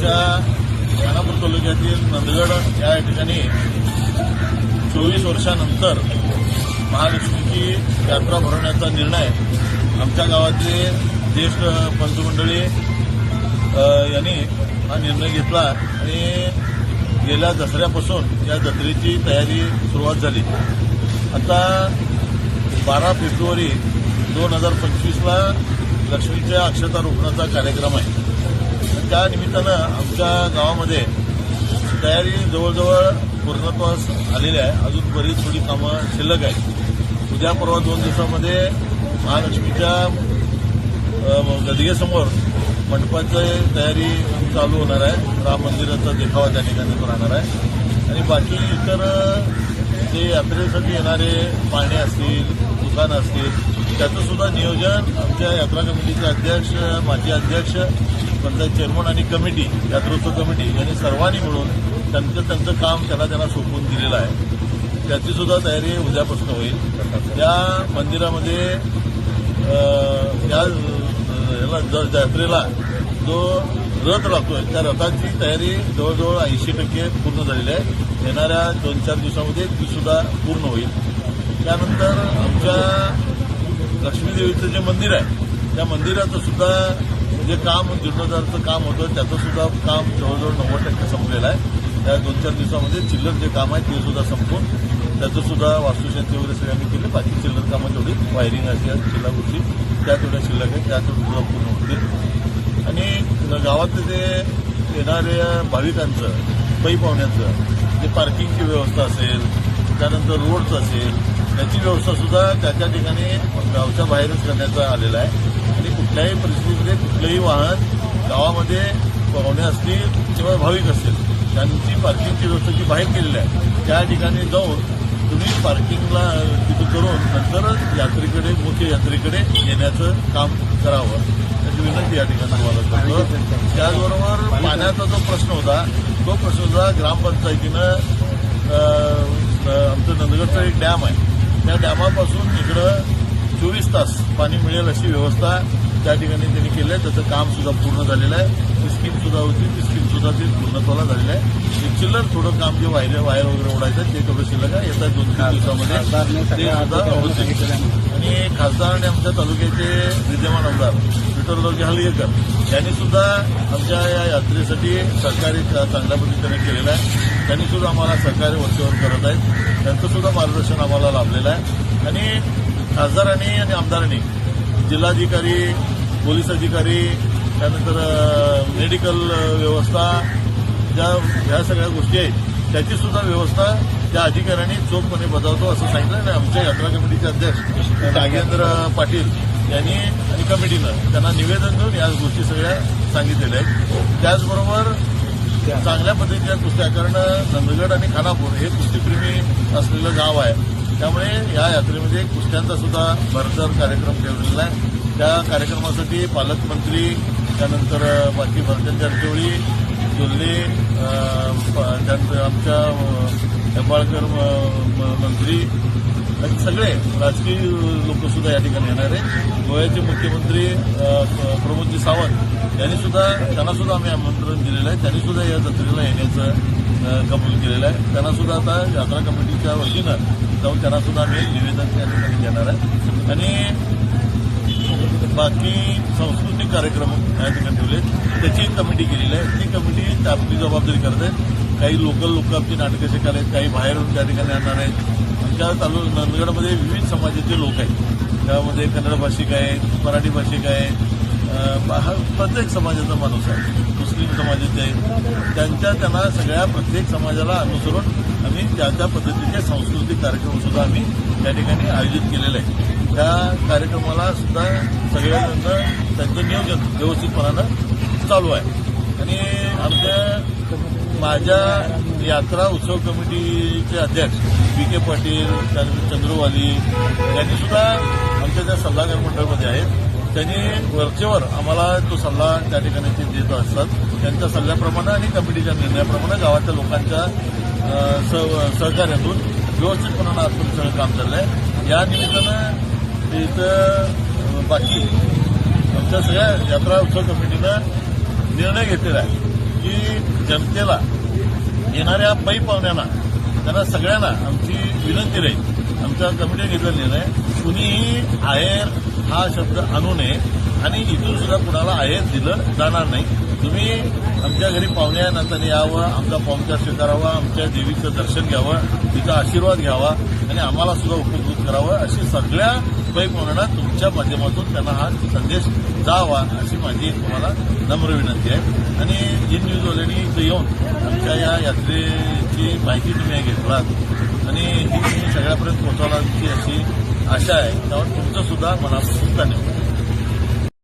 आमच्या खानापूर तालुक्यातील नंदगड या ठिकाणी चोवीस वर्षानंतर महालक्ष्मीची यात्रा भरवण्याचा निर्णय आमच्या गावातले ज्येष्ठ पंचमंडळी यांनी हा निर्णय घेतला आणि गेल्या दसऱ्यापासून या जत्रेची तयारी सुरुवात झाली. आता बारा फेब्रुवारी दोन हजार पंचवीसला लक्ष्मीच्या अक्षता रोपणाचा कार्यक्रम आहे. त्या निमित्तानं आमच्या गावामध्ये तयारी जवळजवळ पूर्णत्वास आलेली आहे. अजून बरीच थोडी कामं शिल्लक आहेत. उद्या परवा दोन दिवसामध्ये महालक्ष्मीच्या गदगेसमोर मंडपाची तयारी चालू होणार आहे. राम मंदिराचा देखावा त्या ठिकाणी राहणार आहे. आणि बाकी इतर जे यात्रेसाठी येणारे पाणी असतील दुकानं असतील त्याचं सुद्धा नियोजन आमच्या यात्रा कमिटीचे अध्यक्ष माजी अध्यक्ष पंचायत चेअरमन आणि कमिटी यात्रोत्सव कमिटी यांनी सर्वांनी मिळून त्यांचं त्यांचं काम त्यांना त्यांना सोपवून दिलेलं आहे. त्याची सुद्धा तयारी उद्यापासून होईल. त्या मंदिरामध्ये या याला जत्रेला जो रथ लागतोय त्या रथाची तयारी जवळजवळ ऐंशी टक्के पूर्ण झालेली आहे. येणाऱ्या दोन चार दिवसामध्ये ती सुद्धा पूर्ण होईल. त्यानंतर आमच्या लक्ष्मीदेवीचं जे मंदिर आहे त्या मंदिराचं सुद्धा जे काम जीर्णोद्धारचं काम होतं त्याचं सुद्धा काम जवळजवळ नव्वद टक्के संपलेलं आहे. त्या दोन चार दिवसामध्ये चिल्लर जे काम आहे ते सुद्धा संपून त्याचं सुद्धा वास्तुशांती वगैरे सगळ्यांनी केली. बाकी चिल्लर कामं तेवढी वायरिंग अशी चिल्ला गोष्टी त्या तेवढ्या शिल्लक आहेत त्या तेवढं सुद्धा पूर्ण होतील. आणि गावातले जे येणाऱ्या भाविकांचं पै पाहुण्याचं जे पार्किंगची व्यवस्था असेल त्यानंतर रोडचं असेल त्याची व्यवस्था सुद्धा त्या त्या ठिकाणी गावच्या बाहेरच करण्याचा आलेला आहे. कुठल्याही परिस्थितीमध्ये कुठलंही वाहन गावामध्ये पाहुणे असतील किंवा भाविक असतील त्यांची पार्किंगची व्यवस्था जी बाहेर केलेली आहे त्या ठिकाणी जाऊन तुम्ही पार्किंगला तिथं करून नंतरच यात्रेकडे मुख्य यात्रेकडे येण्याचं काम करावं. त्याची विनंती या ठिकाणी मला करतो. त्याचबरोबर पाण्याचा जो प्रश्न होता तो प्रश्न होता ग्रामपंचायतीनं आमचं नंदगडचं एक डॅम आहे. त्या डॅमापासून इकडं चोवीस तास पाणी मिळेल अशी व्यवस्था त्या ठिकाणी त्यांनी केली आहे त्याचं काम सुद्धा पूर्ण झालेलं आहे. ती स्कीम सुद्धा होती ती स्कीम सुद्धा ते पूर्णत्वाला झालेलं आहे. चिल्लर थोडं काम जे वायर वायर वगैरे ओढायचं ते थोडं शिल्लक आहे. येत्या दोन तीन दिवसामध्ये ते सुद्धा आणि खासदार आणि आमच्या तालुक्याचे विद्यमान आमदार विठ्ठलरावजी हलगेकर यांनी सुद्धा आमच्या या यात्रेसाठी सहकार्य चांगल्या पद्धतीने केलेलं आहे. त्यांनी सुद्धा आम्हाला सहकार्य वरचेवर करत आहेत. त्यांचं सुद्धा मार्गदर्शन आम्हाला लाभलेलं आहे. आणि खासदारांनी आणि आमदारांनी जिल्हाधिकारी पोलीस अधिकारी त्यानंतर मेडिकल व्यवस्था ज्या ह्या सगळ्या गोष्टी आहेत त्याची सुद्धा व्यवस्था त्या अधिकाऱ्यांनी चोखपणे बजावतो असं सांगितलं. आणि आमच्या यात्रा कमिटीचे अध्यक्ष नागेंद्र पाटील यांनी आणि कमिटीनं त्यांना निवेदन देऊन या गोष्टी सगळ्या सांगितलेल्या आहेत. त्याचबरोबर चांगल्या पद्धतीच्या कुस्त्या कारण नंदगड आणि खानापूर हे कुस्तीप्रेमी असलेलं गाव आहे. त्यामुळे या यात्रेमध्ये कुस्त्यांचा सुद्धा भरतर कार्यक्रम ठेवलेला आहे. त्या कार्यक्रमासाठी पालकमंत्री त्यानंतर बाकी भरतन जारकिहोळी जोल्ले त्यानंतर आमच्या अ, म- मंत्री सगळे राजकीय लोकसुद्धा या ठिकाणी येणार आहेत. गोव्याचे मुख्यमंत्री प्रमोदजी सावंत यांनी सुद्धा त्यांना सुद्धा आम्ही आमंत्रण दिलेलं आहे. त्यांनी सुद्धा या जत्रेला येण्याचं कबूल केलेलं आहे. त्यांना सुद्धा आता यात्रा कमिटीच्या वतीनं जाऊन त्यांना सुद्धा आम्ही निवेदन त्या ठिकाणी देणार आहे. आणि बाकी सांस्कृतिक कार्यक्रम या ठिकाणी ठेवले त्याची कमिटी केलेली आहे. ती कमिटी आपली जबाबदारी करत आहे. काही लोकल लोक आमची नाटकं शिकायला आहेत काही बाहेरून त्या ठिकाणी आणणार आहेत. आमच्या तालु नंदगडमध्ये विविध समाजाचे लोक आहेत. त्यामध्ये कन्नड भाषिक आहेत मराठी भाषिक आहेत. हा प्रत्येक समाजाचा माणूस आहे. मुस्लिम समाजाचे आहेत. त्यांच्या त्यांना सगळ्या प्रत्येक समाजाला अनुसरून आम्ही त्या त्या पद्धतीचे सांस्कृतिक कार्यक्रम सुद्धा आम्ही त्या ठिकाणी आयोजित केलेले आहे त्या कार्यक्रमाला सुद्धा सगळ्यांना त्यांचं नियोजन व्यवस्थितपणानं चालू आहे. आणि आमच्या माझ्या यात्रा उत्सव कमिटीचे अध्यक्ष बी के पाटील त्यानंतर चंद्रवाली यांनी सुद्धा आमच्या त्या सल्लागार मंडळामध्ये आहेत. त्यांनी वरचेवर आम्हाला तो सल्ला त्या ठिकाणी ते देत असतात. त्यांच्या सल्ल्याप्रमाणे आणि कमिटीच्या निर्णयाप्रमाणे गावाच्या लोकांच्या सह सहकार्यातून व्यवस्थितपणानं आजपर्यंत सगळं काम चाललं आहे या निमित्तानं इथं बाकी आमच्या सगळ्या यात्रा उत्सव कमिटीनं निर्णय घेतलेला आहे की जनतेला येणाऱ्या पै पाहुण्यांना त्यांना सगळ्यांना आमची विनंती राहील. आमच्या कमिटीने घेतलेला निर्णय कुणीही आहेर हा शब्द आणू नये आणि इथून सुद्धा कुणाला आहेर दिलं जाणार नाही. तुम्ही आमच्या घरी पाहुण्यानंतर यावं आमचा पाहुणचार स्वीकारावा आमच्या देवीचं दर्शन घ्यावं तिचा आशीर्वाद घ्यावा आणि आम्हाला सुद्धा उपकृत करावं अशी सगळ्या पै तुमच्या माध्यमातून त्यांना हा संदेश जावा अशी माझी तुम्हाला नम्र विनंती आहे. आणि जी न्यूज ऑलरेडी इथं येऊन आमच्या या यात्रेची माहिती तुम्ही घेतलात. आणि सगळ्यापर्यंत पोहोचवण्याची अशी आशा आहे. त्यावर तुमचं सुद्धा मनापासून धन्यवाद.